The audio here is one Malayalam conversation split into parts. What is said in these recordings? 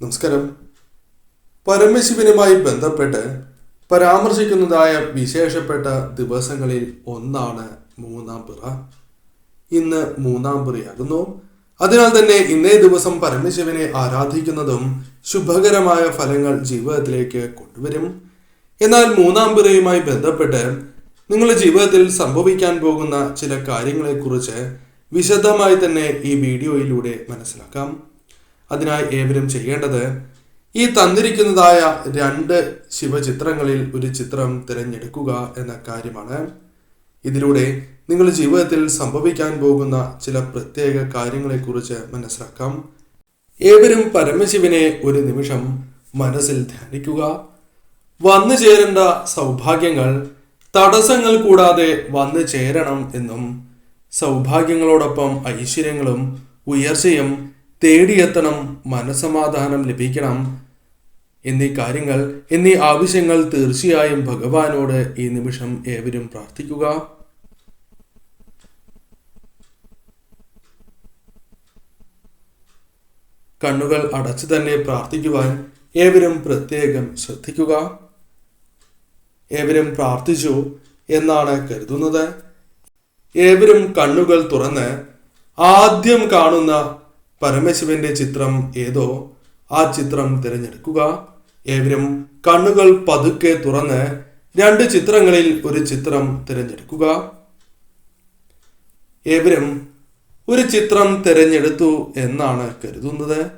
നമസ്കാരം. പരമശിവനുമായി ബന്ധപ്പെട്ട് പരാമർശിക്കുന്നതായ വിശേഷപ്പെട്ട ദിവസങ്ങളിൽ ഒന്നാണ് മൂന്നാം പിറ. ഇന്ന് മൂന്നാം പിറയാകുന്നു. അതിനാൽ തന്നെ ഇന്നേ ദിവസം പരമശിവനെ ആരാധിക്കുന്നതും ശുഭകരമായ ഫലങ്ങൾ ജീവിതത്തിലേക്ക് കൊണ്ടുവരും. എന്നാൽ മൂന്നാം പിറയുമായി ബന്ധപ്പെട്ട് നിങ്ങളുടെ ജീവിതത്തിൽ സംഭവിക്കാൻ പോകുന്ന ചില കാര്യങ്ങളെക്കുറിച്ച് വിശദമായി തന്നെ ഈ വീഡിയോയിലൂടെ മനസ്സിലാക്കാം. അതിനായി ഏവരും ചെയ്യേണ്ടത് ഈ തന്നിരിക്കുന്നതായ രണ്ട് ശിവചിത്രങ്ങളിൽ ഒരു ചിത്രം തിരഞ്ഞെടുക്കുക എന്ന കാര്യമാണ്. ഇതിലൂടെ നിങ്ങളുടെ ജീവിതത്തിൽ സംഭവിക്കാൻ പോകുന്ന ചില പ്രത്യേക കാര്യങ്ങളെക്കുറിച്ച് മനസ്സിലാക്കാം. ഏവരും പരമശിവനെ ഒരു നിമിഷം മനസ്സിൽ ധ്യാനിക്കുക. വന്നു ചേരേണ്ട സൗഭാഗ്യങ്ങൾ തടസ്സങ്ങൾ കൂടാതെ വന്നു ചേരണം എന്നും സൗഭാഗ്യങ്ങളോടൊപ്പം ഐശ്വര്യങ്ങളും ഉയർച്ചയും തേടിയെത്തണം മനസമാധാനം ലഭിക്കണം എന്നീ കാര്യങ്ങൾ എന്നീ ആവശ്യങ്ങൾ തീർച്ചയായും ഭഗവാനോട് ഈ നിമിഷം ഏവരും പ്രാർത്ഥിക്കുക. കണ്ണുകൾ അടച്ചു തന്നെ പ്രാർത്ഥിക്കുവാൻ ഏവരും പ്രത്യേകം ശ്രദ്ധിക്കുക. ഏവരും പ്രാർത്ഥിച്ചു എന്നാണ് കരുതുന്നത്. ഏവരും കണ്ണുകൾ തുറന്ന് ആദ്യം കാണുന്ന പരമശിവന്റെ ചിത്രം ഏതോ? ആ ചിത്രം തിരഞ്ഞെടുക്കുക. ഏവരും കണ്ണുകൾ പതുക്കെ തുറന്ന് രണ്ട് ചിത്രങ്ങളിൽ ഒരു ചിത്രം തിരഞ്ഞെടുക്കുക. ഏവരും ഒരു ചിത്രം തിരഞ്ഞെടുത്തു എന്നാണ് കരുതുന്നത്.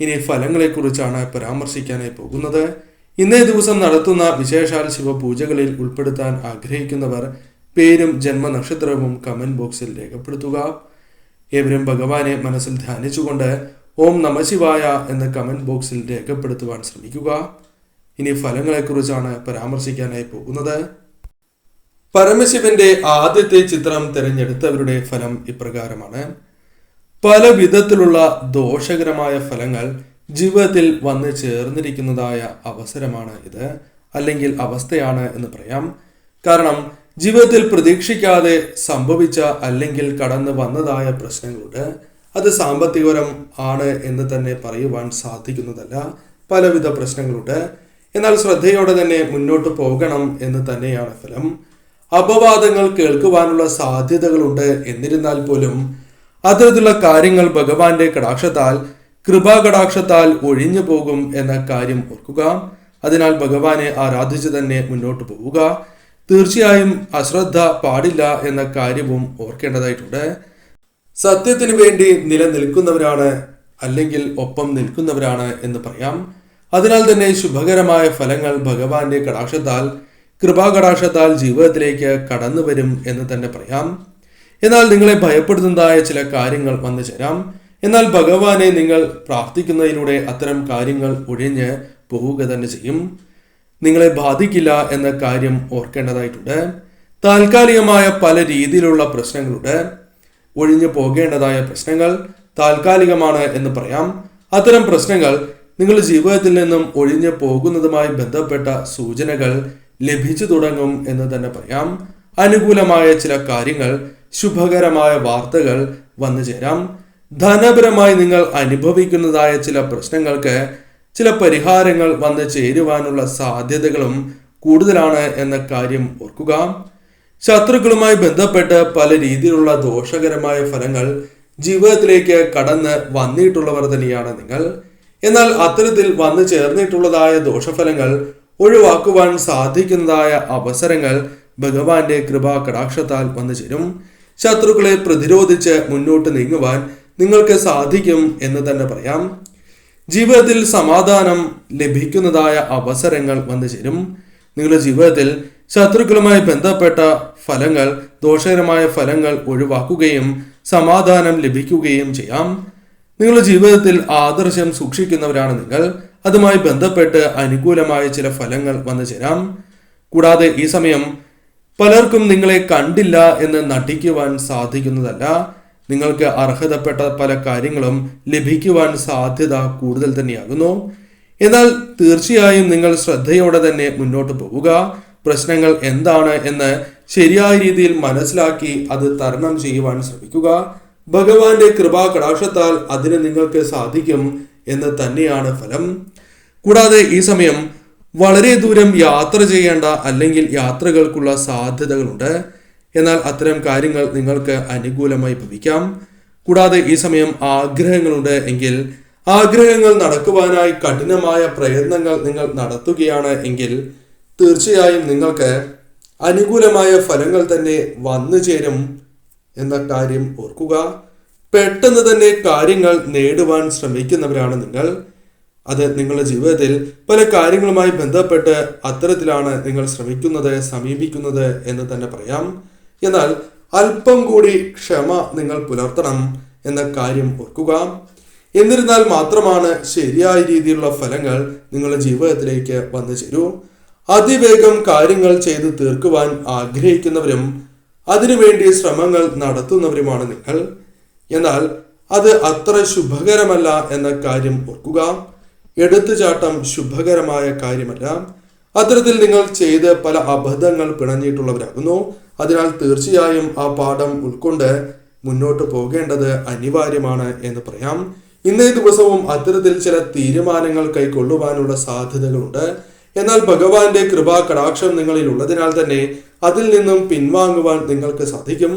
ഇനി ഫലങ്ങളെക്കുറിച്ചാണ് പരാമർശിക്കാനായി പോകുന്നത്. ഇന്നേ ദിവസം നടത്തുന്ന വിശേഷാൽ ശിവപൂജകളിൽ ഉൾപ്പെടുത്താൻ ആഗ്രഹിക്കുന്നവർ പേരും ജന്മനക്ഷത്രവും കമന്റ് ബോക്സിൽ രേഖപ്പെടുത്തുക. ഏവരും ഭഗവാനെ മനസ്സിൽ ധ്യാനിച്ചുകൊണ്ട് ഓം നമശിവായ എന്ന് കമന്റ് ബോക്സിൽ രേഖപ്പെടുത്തുവാൻ ശ്രമിക്കുക. ഇനി ഫലങ്ങളെക്കുറിച്ചാണ് പരാമർശിക്കാനായി പോകുന്നത്. പരമശിവന്റെ ആദ്യത്തെ ചിത്രം തിരഞ്ഞെടുത്തവരുടെ ഫലം ഇപ്രകാരമാണ്. പല വിധത്തിലുള്ള ദോഷകരമായ ഫലങ്ങൾ ജീവിതത്തിൽ വന്നു ചേർന്നിരിക്കുന്നതായ അവസരമാണ് ഇത്. അല്ലെങ്കിൽ അവസ്ഥയാണ് എന്ന് പറയാം. കാരണം ജീവിതത്തിൽ പ്രതീക്ഷിക്കാതെ സംഭവിച്ച അല്ലെങ്കിൽ കടന്നു വന്നതായ പ്രശ്നങ്ങളുണ്ട് അത് സാമ്പത്തികപരം ആണ് എന്ന് തന്നെ പറയുവാൻ സാധിക്കുന്നതല്ല. പലവിധ പ്രശ്നങ്ങളുണ്ട്. എന്നാൽ ശ്രദ്ധയോടെ തന്നെ മുന്നോട്ട് പോകണം എന്ന് തന്നെയാണ് ഫലം. അപവാദങ്ങൾ കേൾക്കുവാനുള്ള സാധ്യതകളുണ്ട്. എന്നിരുന്നാൽ പോലും അത്തരത്തിലുള്ള കാര്യങ്ങൾ ഭഗവാന്റെ കടാക്ഷത്താൽ കൃപാകടാക്ഷത്താൽ ഒഴിഞ്ഞു പോകും എന്ന കാര്യം ഓർക്കുക. അതിനാൽ ഭഗവാനെ ആരാധിച്ചു തന്നെ മുന്നോട്ട് പോവുക. തീർച്ചയായും അശ്രദ്ധ പാടില്ല എന്ന കാര്യവും ഓർക്കേണ്ടതായിട്ടുണ്ട്. സത്യത്തിന് വേണ്ടി നിലനിൽക്കുന്നവരാണ് അല്ലെങ്കിൽ ഒപ്പം നിൽക്കുന്നവരാണ് എന്ന് പറയാം. അതിനാൽ തന്നെ ശുഭകരമായ ഫലങ്ങൾ ഭഗവാന്റെ കടാക്ഷത്താൽ കൃപാകടാക്ഷത്താൽ ജീവിതത്തിലേക്ക് കടന്നു വരും എന്ന് തന്നെ പറയാം. എന്നാൽ നിങ്ങളെ ഭയപ്പെടുത്തുന്നതായ ചില കാര്യങ്ങൾ വന്നു ചേരാം. എന്നാൽ ഭഗവാനെ നിങ്ങൾ പ്രാർത്ഥിക്കുന്നതിലൂടെ അത്തരം കാര്യങ്ങൾ ഒഴിഞ്ഞ് പോവുക തന്നെ ചെയ്യും. നിങ്ങളെ ബാധിക്കില്ല എന്ന കാര്യം ഓർക്കേണ്ടതായിട്ടുണ്ട്. താൽക്കാലികമായ പല രീതിയിലുള്ള പ്രശ്നങ്ങളുണ്ട്. ഒഴിഞ്ഞു പോകേണ്ടതായ പ്രശ്നങ്ങൾ താൽക്കാലികമാണ് എന്ന് പറയാം. അത്തരം പ്രശ്നങ്ങൾ നിങ്ങളുടെ ജീവിതത്തിൽ നിന്നും ഒഴിഞ്ഞു പോകുന്നതുമായി ബന്ധപ്പെട്ട സൂചനകൾ ലഭിച്ചു തുടങ്ങും എന്ന് തന്നെ പറയാം. അനുകൂലമായ ചില കാര്യങ്ങൾ ശുഭകരമായ വാർത്തകൾ വന്നു ചേരാം. ധനപരമായി നിങ്ങൾ അനുഭവിക്കുന്നതായ ചില പ്രശ്നങ്ങൾക്ക് ചില പരിഹാരങ്ങൾ വന്ന് ചേരുവാനുള്ള സാധ്യതകളും കൂടുതലാണ് എന്ന കാര്യം ഓർക്കുക. ശത്രുക്കളുമായി ബന്ധപ്പെട്ട് പല രീതിയിലുള്ള ദോഷകരമായ ഫലങ്ങൾ ജീവിതത്തിലേക്ക് കടന്ന് വന്നിട്ടുള്ളവർ തന്നെയാണ് നിങ്ങൾ. എന്നാൽ അത്തരത്തിൽ വന്നു ചേർന്നിട്ടുള്ളതായ ദോഷഫലങ്ങൾ ഒഴിവാക്കുവാൻ സാധിക്കുന്നതായ അവസരങ്ങൾ ഭഗവാന്റെ കൃപാ കടാക്ഷത്താൽ വന്നു ചേരും. ശത്രുക്കളെ പ്രതിരോധിച്ച് മുന്നോട്ട് നീങ്ങുവാൻ നിങ്ങൾക്ക് സാധിക്കും എന്ന് തന്നെ പറയാം. ജീവിതത്തിൽ സമാധാനം ലഭിക്കുന്നതായ അവസരങ്ങൾ വന്നു ചേരും. നിങ്ങളുടെ ജീവിതത്തിൽ ശത്രുക്കളുമായി ബന്ധപ്പെട്ട ഫലങ്ങൾ ദോഷകരമായ ഫലങ്ങൾ ഒഴിവാക്കുകയും സമാധാനം ലഭിക്കുകയും ചെയ്യാം. നിങ്ങളുടെ ജീവിതത്തിൽ ആദർശം സൂക്ഷിക്കുന്നവരാണ് നിങ്ങൾ. അതുമായി ബന്ധപ്പെട്ട് അനുകൂലമായ ചില ഫലങ്ങൾ വന്നു ചേരാം. കൂടാതെ ഈ സമയം പലർക്കും നിങ്ങളെ കണ്ടില്ല എന്ന് നടിക്കുവാൻ സാധിക്കുന്നതല്ല. നിങ്ങൾക്ക് അർഹതപ്പെട്ട പല കാര്യങ്ങളും ലഭിക്കുവാൻ സാധ്യത കൂടുതൽ തന്നെയാകുന്നു. എന്നാൽ തീർച്ചയായും നിങ്ങൾ ശ്രദ്ധയോടെ തന്നെ മുന്നോട്ട് പോവുക. പ്രശ്നങ്ങൾ എന്താണ് എന്ന് ശരിയായ രീതിയിൽ മനസ്സിലാക്കി അത് തരണം ചെയ്യുവാൻ ശ്രമിക്കുക. ഭഗവാന്റെ കൃപാ കടാക്ഷത്താൽ അതിന് നിങ്ങൾക്ക് സാധിക്കും എന്ന് തന്നെയാണ് ഫലം. കൂടാതെ ഈ സമയം വളരെ ദൂരം യാത്ര ചെയ്യേണ്ട അല്ലെങ്കിൽ യാത്രകൾക്കുള്ള സാധ്യതകളുണ്ട്. എന്നാൽ അത്തരം കാര്യങ്ങൾ നിങ്ങൾക്ക് അനുകൂലമായി ഭവിക്കാം. കൂടാതെ ഈ സമയം ആഗ്രഹങ്ങളുണ്ട് എങ്കിൽ ആഗ്രഹങ്ങൾ നടക്കുവാനായി കഠിനമായ പ്രയത്നങ്ങൾ നിങ്ങൾ നടത്തുകയാണ് എങ്കിൽ തീർച്ചയായും നിങ്ങൾക്ക് അനുകൂലമായ ഫലങ്ങൾ തന്നെ വന്നു ചേരും എന്ന കാര്യം ഓർക്കുക. പെട്ടെന്ന് തന്നെ കാര്യങ്ങൾ നേടുവാൻ ശ്രമിക്കുന്നവരാണ് നിങ്ങൾ. അത് നിങ്ങളുടെ ജീവിതത്തിൽ പല കാര്യങ്ങളുമായി ബന്ധപ്പെട്ട് അത്തരത്തിലാണ് നിങ്ങൾ ശ്രമിക്കുന്നത് സമീപിക്കുന്നത് എന്ന് തന്നെ പറയാം. എന്നാൽ അല്പം കൂടി ക്ഷമ നിങ്ങൾ പുലർത്തണം എന്ന കാര്യം ഓർക്കുക. എന്നിരുന്നാൽ മാത്രമാണ് ശരിയായ രീതിയിലുള്ള ഫലങ്ങൾ നിങ്ങളുടെ ജീവിതത്തിലേക്ക് വന്നു ചേരൂ. അതിവേഗം കാര്യങ്ങൾ ചെയ്തു തീർക്കുവാൻ ആഗ്രഹിക്കുന്നവരും അതിനുവേണ്ടി ശ്രമങ്ങൾ നടത്തുന്നവരുമാണ് നിങ്ങൾ. എന്നാൽ അത് അത്ര ശുഭകരമല്ല എന്ന കാര്യം ഓർക്കുക. എടുത്തുചാട്ടം ശുഭകരമായ കാര്യമല്ല. അത്തരത്തിൽ നിങ്ങൾ ചെയ്ത് പല അബദ്ധങ്ങൾ പിണഞ്ഞിട്ടുള്ളവരാകുന്നു. അതിനാൽ തീർച്ചയായും ആ പാഠം ഉൾക്കൊണ്ട് മുന്നോട്ട് പോകേണ്ടത് അനിവാര്യമാണ് എന്ന് പറയാം. ഇന്നേ ദിവസവും അത്തരത്തിൽ ചില തീരുമാനങ്ങൾ കൈക്കൊള്ളുവാനുള്ള സാധ്യതകളുണ്ട്. എന്നാൽ ഭഗവാന്റെ കൃപാ കടാക്ഷം നിങ്ങളിൽ ഉള്ളതിനാൽ തന്നെ അതിൽ നിന്നും പിൻവാങ്ങുവാൻ നിങ്ങൾക്ക് സാധിക്കും.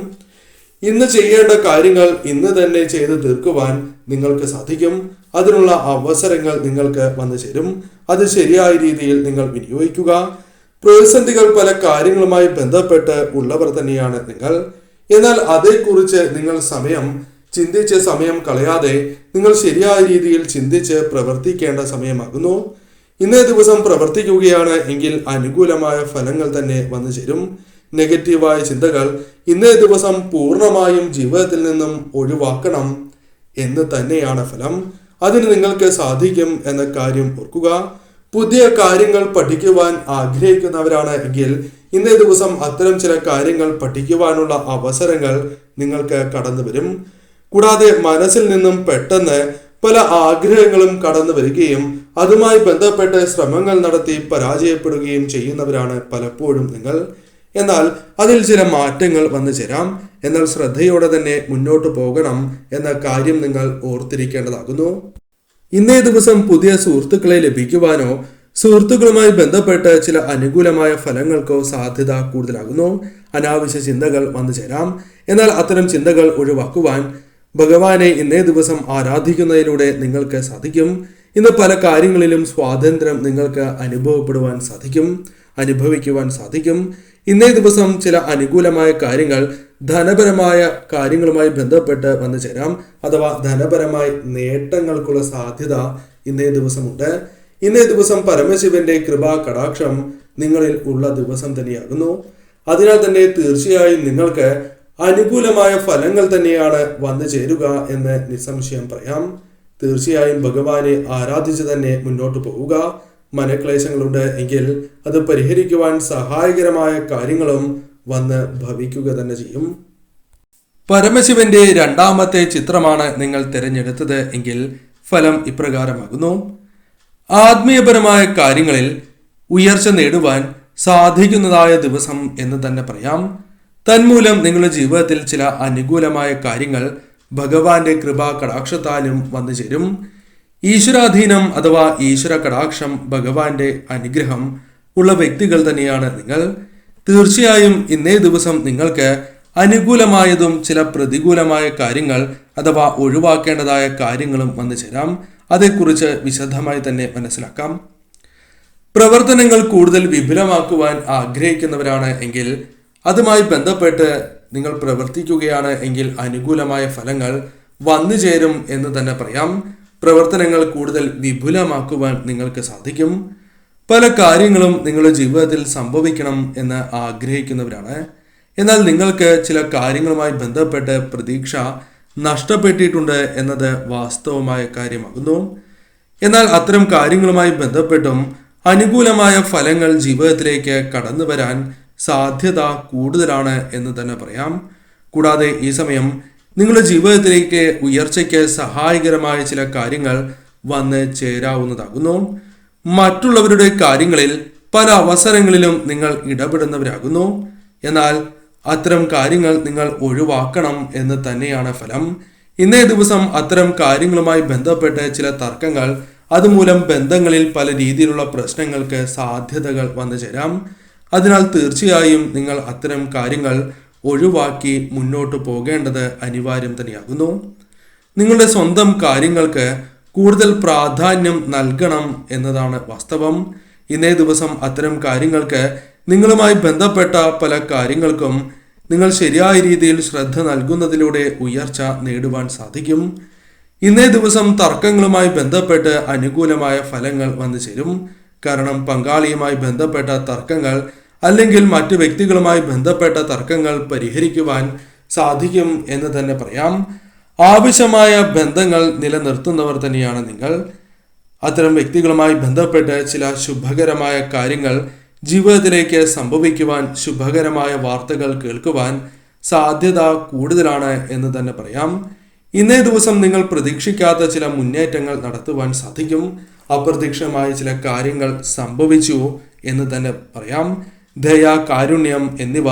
ഇന്ന് ചെയ്യേണ്ട കാര്യങ്ങൾ ഇന്ന് തന്നെ ചെയ്ത് തീർക്കുവാൻ നിങ്ങൾക്ക് സാധിക്കും. അതിനുള്ള അവസരങ്ങൾ നിങ്ങൾക്ക് വന്നു ചേരും. അത് ശരിയായ രീതിയിൽ നിങ്ങൾ വിനിയോഗിക്കുക. പ്രതിസന്ധികൾ പല കാര്യങ്ങളുമായി ബന്ധപ്പെട്ട് ഉള്ളവർ തന്നെയാണ് നിങ്ങൾ. എന്നാൽ അതേക്കുറിച്ച് നിങ്ങൾ സമയം ചിന്തിച്ച് സമയം കളയാതെ നിങ്ങൾ ശരിയായ രീതിയിൽ ചിന്തിച്ച് പ്രവർത്തിക്കേണ്ട സമയമാകുന്നു. ഇന്നേ ദിവസം പ്രവർത്തിക്കുകയാണ് എങ്കിൽ അനുകൂലമായ ഫലങ്ങൾ തന്നെ വന്നു ചേരും. നെഗറ്റീവായ ചിന്തകൾ ഇന്നേ ദിവസം പൂർണമായും ജീവിതത്തിൽ നിന്നും ഒഴിവാക്കണം എന്ന് തന്നെയാണ് ഫലം. അതിന് നിങ്ങൾക്ക് സാധിക്കും എന്ന കാര്യം ഓർക്കുക. പുതിയ കാര്യങ്ങൾ പഠിക്കുവാൻ ആഗ്രഹിക്കുന്നവരാണ് എങ്കിൽ ഇന്നേ ദിവസം അത്തരം ചില കാര്യങ്ങൾ പഠിക്കുവാനുള്ള അവസരങ്ങൾ നിങ്ങൾക്ക് കടന്നു വരും. കൂടാതെ മനസ്സിൽ നിന്നും പെട്ടെന്ന് പല ആഗ്രഹങ്ങളും കടന്നു വരികയും അതുമായി ബന്ധപ്പെട്ട് ശ്രമങ്ങൾ നടത്തി പരാജയപ്പെടുകയും ചെയ്യുന്നവരാണ് പലപ്പോഴും നിങ്ങൾ. എന്നാൽ അതിൽ ചില മാറ്റങ്ങൾ വന്നു ചേരാം. എന്നാൽ ശ്രദ്ധയോടെ തന്നെ മുന്നോട്ട് പോകണം എന്ന കാര്യം നിങ്ങൾ ഓർത്തിരിക്കേണ്ടതാകുന്നു. ഇന്നേ ദിവസം പുതിയ സുഹൃത്തുക്കളെ ലഭിക്കുവാനോ സുഹൃത്തുക്കളുമായി ബന്ധപ്പെട്ട് ചില അനുകൂലമായ ഫലങ്ങൾക്കോ സാധ്യത കൂടുതലാകുന്നു. അനാവശ്യ ചിന്തകൾ വന്നു ചേരാം. എന്നാൽ അത്തരം ചിന്തകൾ ഒഴിവാക്കുവാൻ ഭഗവാനെ ഇന്നേ ദിവസം ആരാധിക്കുന്നതിലൂടെ നിങ്ങൾക്ക് സാധിക്കും. ഇന്ന് പല കാര്യങ്ങളിലും സ്വാതന്ത്ര്യം നിങ്ങൾക്ക് അനുഭവപ്പെടുവാൻ സാധിക്കും അനുഭവിക്കുവാൻ സാധിക്കും. ഇന്നേ ദിവസം ചില അനുകൂലമായ കാര്യങ്ങൾ ധനപരമായ കാര്യങ്ങളുമായി ബന്ധപ്പെട്ട് വന്നു ചേരാം. അഥവാ ധനപരമായ നേട്ടങ്ങൾക്കുള്ള സാധ്യത ഇന്നേ ദിവസമുണ്ട്. ഇന്നേ ദിവസം പരമശിവന്റെ കൃപാ കടാക്ഷം നിങ്ങളിൽ ഉള്ള ദിവസം തന്നെയാകുന്നു. അതിനാൽ തന്നെ തീർച്ചയായും നിങ്ങൾക്ക് അനുകൂലമായ ഫലങ്ങൾ തന്നെയാണ് വന്നു ചേരുക എന്ന് നിസ്സംശയം പറയാം. തീർച്ചയായും ഭഗവാനെ ആരാധിച്ച് തന്നെ മുന്നോട്ട് പോവുക. മനക്ലേശങ്ങളുണ്ട് എങ്കിൽ അത് പരിഹരിക്കുവാൻ സഹായകരമായ കാര്യങ്ങളും വന്ന് ഭവിക്കുക തന്നെ ചെയ്യും. പരമശിവന്റെ രണ്ടാമത്തെ ചിത്രമാണ് നിങ്ങൾ തിരഞ്ഞെടുത്തത് എങ്കിൽ ഫലം ഇപ്രകാരമാകുന്നു. ആത്മീയപരമായ കാര്യങ്ങളിൽ ഉയർച്ച നേടുവാൻ സാധിക്കുന്നതായ ദിവസം എന്ന് തന്നെ പറയാം. തന്മൂലം നിങ്ങളുടെ ജീവിതത്തിൽ ചില അനുകൂലമായ കാര്യങ്ങൾ ഭഗവാന്റെ കൃപാ കടാക്ഷത്താലും വന്നു ചേരും. ഈശ്വരാധീനം അഥവാ ഈശ്വര കടാക്ഷം ഭഗവാന്റെ അനുഗ്രഹം ഉള്ള വ്യക്തികൾ തന്നെയാണ് നിങ്ങൾ. തീർച്ചയായും ഇന്നേ ദിവസം നിങ്ങൾക്ക് അനുകൂലമായതും ചില പ്രതികൂലമായ കാര്യങ്ങൾ അഥവാ ഒഴിവാക്കേണ്ടതായ കാര്യങ്ങളും വന്നു ചേരാം. അതേക്കുറിച്ച് വിശദമായി തന്നെ മനസ്സിലാക്കാം. പ്രവർത്തനങ്ങൾ കൂടുതൽ വിപുലമാക്കുവാൻ ആഗ്രഹിക്കുന്നവരാണ് എങ്കിൽ അതുമായി ബന്ധപ്പെട്ട് നിങ്ങൾ പ്രവർത്തിക്കുകയാണ് എങ്കിൽ അനുകൂലമായ ഫലങ്ങൾ വന്നു ചേരും എന്ന് തന്നെ പറയാം. പ്രവർത്തനങ്ങൾ കൂടുതൽ വിപുലമാക്കുവാൻ നിങ്ങൾക്ക് സാധിക്കും. പല കാര്യങ്ങളും നിങ്ങളുടെ ജീവിതത്തിൽ സംഭവിക്കണം എന്ന് ആഗ്രഹിക്കുന്നവരാണ്. എന്നാൽ നിങ്ങൾക്ക് ചില കാര്യങ്ങളുമായി ബന്ധപ്പെട്ട് പ്രതീക്ഷ നഷ്ടപ്പെട്ടിട്ടുണ്ട് എന്നത് വാസ്തവമായ കാര്യമാകുന്നു. എന്നാൽ അത്തരം കാര്യങ്ങളുമായി ബന്ധപ്പെട്ടും അനുകൂലമായ ഫലങ്ങൾ ജീവിതത്തിലേക്ക് കടന്നു വരാൻ സാധ്യത കൂടുതലാണ് എന്ന് തന്നെ പറയാം. കൂടാതെ ഈ സമയം നിങ്ങളുടെ ജീവിതത്തിലേക്ക് ഉയർച്ചയ്ക്ക് സഹായകരമായ ചില കാര്യങ്ങൾ വന്ന് ചേരാവുന്നതാകുന്നു. മറ്റുള്ളവരുടെ കാര്യങ്ങളിൽ പല അവസരങ്ങളിലും നിങ്ങൾ ഇടപെടുന്നവരാകുന്നു. എന്നാൽ അത്തരം കാര്യങ്ങൾ നിങ്ങൾ ഒഴിവാക്കണം എന്ന് തന്നെയാണ് ഫലം. ഇന്നേ ദിവസം അത്തരം കാര്യങ്ങളുമായി ബന്ധപ്പെട്ട് ചില തർക്കങ്ങൾ അതുമൂലം ബന്ധങ്ങളിൽ പല രീതിയിലുള്ള പ്രശ്നങ്ങൾക്ക് സാധ്യതകൾ വന്നു ചേരാം. അതിനാൽ തീർച്ചയായും നിങ്ങൾ അത്തരം കാര്യങ്ങൾ ഒഴിവാക്കി മുന്നോട്ട് പോകേണ്ടത് അനിവാര്യം തന്നെയാകുന്നു. നിങ്ങളുടെ സ്വന്തം കാര്യങ്ങൾക്ക് കൂടുതൽ പ്രാധാന്യം നൽകണം എന്നതാണ് വാസ്തവം. ഇന്നേ ദിവസം അത്തരം കാര്യങ്ങൾക്ക് നിങ്ങളുമായി ബന്ധപ്പെട്ട പല കാര്യങ്ങൾക്കും നിങ്ങൾ ശരിയായ രീതിയിൽ ശ്രദ്ധ നൽകുന്നതിലൂടെ ഉയർച്ച നേടുവാൻ സാധിക്കും. ഇന്നേ ദിവസം തർക്കങ്ങളുമായി ബന്ധപ്പെട്ട് അനുകൂലമായ ഫലങ്ങൾ വന്നു ചേരും. കാരണം പങ്കാളിയുമായി ബന്ധപ്പെട്ട തർക്കങ്ങൾ അല്ലെങ്കിൽ മറ്റു വ്യക്തികളുമായി ബന്ധപ്പെട്ട തർക്കങ്ങൾ പരിഹരിക്കുവാൻ സാധിക്കും എന്ന് തന്നെ പറയാം. ആവശ്യമായ ബന്ധങ്ങൾ നിലനിർത്തുന്നവർ തന്നെയാണ് നിങ്ങൾ. അത്തരം വ്യക്തികളുമായി ബന്ധപ്പെട്ട് ചില ശുഭകരമായ കാര്യങ്ങൾ ജീവിതത്തിലേക്ക് സംഭവിക്കുവാൻ ശുഭകരമായ വാർത്തകൾ കേൾക്കുവാൻ സാധ്യത കൂടുതലാണ് എന്ന് തന്നെ പറയാം. ഇന്നേ ദിവസം നിങ്ങൾ പ്രതീക്ഷിക്കാത്ത ചില മുന്നേറ്റങ്ങൾ നടത്തുവാൻ സാധിക്കും. അപ്രതീക്ഷിതമായ ചില കാര്യങ്ങൾ സംഭവിച്ചു എന്ന് തന്നെ പറയാം. ദയ കാരുണ്യം എന്നിവ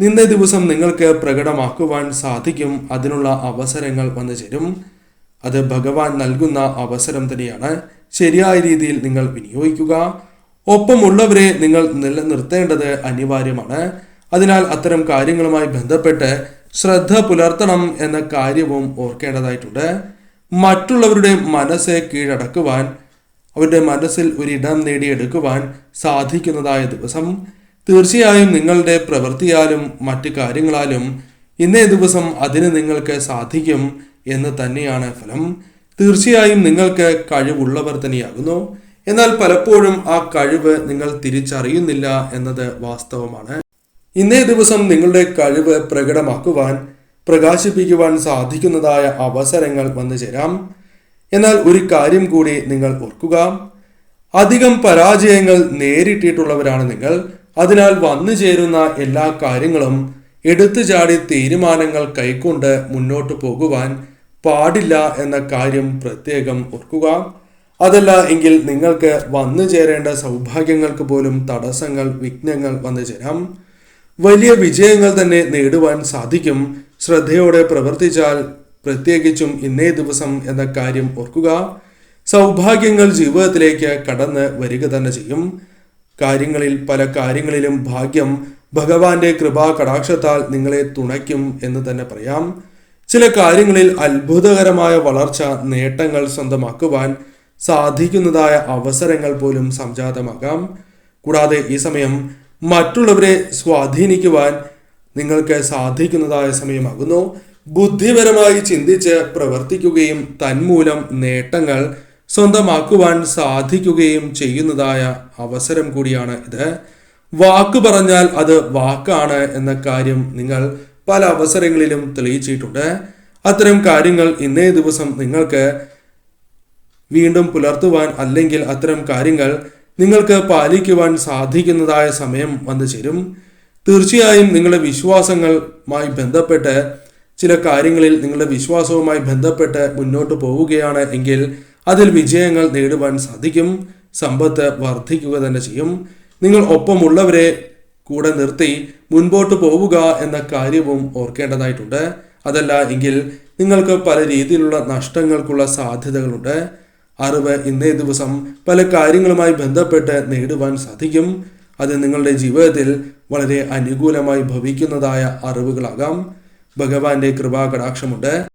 നിന്നേ ദിവസം നിങ്ങൾക്ക് പ്രകടമാക്കുവാൻ സാധിക്കും. അതിനുള്ള അവസരങ്ങൾ വന്നു ചേരും. അത് ഭഗവാൻ നൽകുന്ന അവസരം തന്നെയാണ്. ശരിയായ രീതിയിൽ നിങ്ങൾ വിനിയോഗിക്കുക. ഒപ്പമുള്ളവരെ നിങ്ങൾ നിലനിർത്തേണ്ടത് അനിവാര്യമാണ്. അതിനാൽ അത്തരം കാര്യങ്ങളുമായി ബന്ധപ്പെട്ട് ശ്രദ്ധ പുലർത്തണം എന്ന കാര്യവും ഓർക്കേണ്ടതായിട്ടുണ്ട്. മറ്റുള്ളവരുടെ മനസ്സെ കീഴടക്കുവാൻ അവരുടെ മനസ്സിൽ ഒരിടം നേടിയെടുക്കുവാൻ സാധിക്കുന്നതായ ദിവസം തീർച്ചയായും നിങ്ങളുടെ പ്രവൃത്തിയാലും മറ്റു കാര്യങ്ങളാലും ഇന്നേ ദിവസം അതിന് നിങ്ങൾക്ക് സാധിക്കും എന്ന് തന്നെയാണ് ഫലം. തീർച്ചയായും നിങ്ങൾക്ക് കഴിവുള്ളവർ തന്നെയാകുന്നു. എന്നാൽ പലപ്പോഴും ആ കഴിവ് നിങ്ങൾ തിരിച്ചറിയുന്നില്ല എന്നത് വാസ്തവമാണ്. ഇന്നേ ദിവസം നിങ്ങളുടെ കഴിവ് പ്രകടമാക്കുവാൻ പ്രകാശിപ്പിക്കുവാൻ സാധിക്കുന്നതായ അവസരങ്ങൾ വന്നു ചേരാം. എന്നാൽ ഒരു കാര്യം കൂടി നിങ്ങൾ ഓർക്കുക. അധികം പരാജയങ്ങൾ നേരിട്ടിട്ടുള്ളവരാണ് നിങ്ങൾ. അതിനാൽ വന്നു ചേരുന്ന എല്ലാ കാര്യങ്ങളും എടുത്തു ചാടി തീരുമാനങ്ങൾ കൈക്കൊണ്ട് മുന്നോട്ട് പോകുവാൻ പാടില്ല എന്ന കാര്യം പ്രത്യേകം ഓർക്കുക. അതല്ല എങ്കിൽ നിങ്ങൾക്ക് വന്നു ചേരേണ്ട സൗഭാഗ്യങ്ങൾക്ക് പോലും തടസ്സങ്ങൾ വിഘ്നങ്ങൾ വന്നു ചേരാം. വലിയ വിജയങ്ങൾ തന്നെ നേടുവാൻ സാധിക്കും. ശ്രദ്ധയോടെ പ്രവർത്തിച്ചാൽ പ്രത്യേകിച്ചും ഇന്നേ ദിവസം എന്ന കാര്യം ഓർക്കുക. സൗഭാഗ്യങ്ങൾ ജീവിതത്തിലേക്ക് കടന്ന് വരിക തന്നെ ചെയ്യും. കാര്യങ്ങളിൽ പല കാര്യങ്ങളിലും ഭാഗ്യം ഭഗവാന്റെ കൃപാ കടാക്ഷത്താൽ നിങ്ങളെ തുണയ്ക്കും എന്ന് തന്നെ പറയാം. ചില കാര്യങ്ങളിൽ അത്ഭുതകരമായ വളർച്ച നേട്ടങ്ങൾ സ്വന്തമാക്കുവാൻ സാധിക്കുന്നതായ അവസരങ്ങൾ പോലും സംജാതമാകാം. കൂടാതെ ഈ സമയം മറ്റുള്ളവരെ സ്വാധീനിക്കുവാൻ നിങ്ങൾക്ക് സാധിക്കുന്നതായ സമയമാകുന്നു. ബുദ്ധിപരമായി ചിന്തിച്ച് പ്രവർത്തിക്കുകയും തന്മൂലം നേട്ടങ്ങൾ സ്വന്തമാക്കുവാൻ സാധിക്കുകയും ചെയ്യുന്നതായ അവസരം കൂടിയാണ് ഇത്. വാക്ക് പറഞ്ഞാൽ അത് വാക്കാണ് എന്ന കാര്യം നിങ്ങൾ പല അവസരങ്ങളിലും തെളിയിച്ചിട്ടുണ്ട്. അത്തരം കാര്യങ്ങൾ ഇന്നേ ദിവസം നിങ്ങൾക്ക് വീണ്ടും പുലർത്തുവാൻ അല്ലെങ്കിൽ അത്തരം കാര്യങ്ങൾ നിങ്ങൾക്ക് പാലിക്കുവാൻ സാധിക്കുന്നതായ സമയം വന്നു ചേരും. തീർച്ചയായും നിങ്ങളുടെ വിശ്വാസങ്ങളുമായി ബന്ധപ്പെട്ട് ചില കാര്യങ്ങളിൽ നിങ്ങളുടെ വിശ്വാസവുമായി ബന്ധപ്പെട്ട് മുന്നോട്ട് പോവുകയാണ് എങ്കിൽ അതിൽ വിജയങ്ങൾ നേടുവാൻ സാധിക്കും സമ്പത്ത് വർദ്ധിക്കുക തന്നെ ചെയ്യും. നിങ്ങൾ ഒപ്പമുള്ളവരെ കൂടെ നിർത്തി മുൻപോട്ട് പോവുക എന്ന കാര്യവും ഓർക്കേണ്ടതായിട്ടുണ്ട്. അതല്ല എങ്കിൽ നിങ്ങൾക്ക് പല രീതിയിലുള്ള നഷ്ടങ്ങൾക്കുള്ള സാധ്യതകളുണ്ട്. അറിവ് ഇന്നേ ദിവസം പല കാര്യങ്ങളുമായി ബന്ധപ്പെട്ട് നേടുവാൻ സാധിക്കും. അത് നിങ്ങളുടെ ജീവിതത്തിൽ വളരെ അനുകൂലമായി ഭവിക്കുന്നതായ അറിവുകളാകാം. ഭഗവാന്റെ കൃപാകടാക്ഷമുണ്ട്.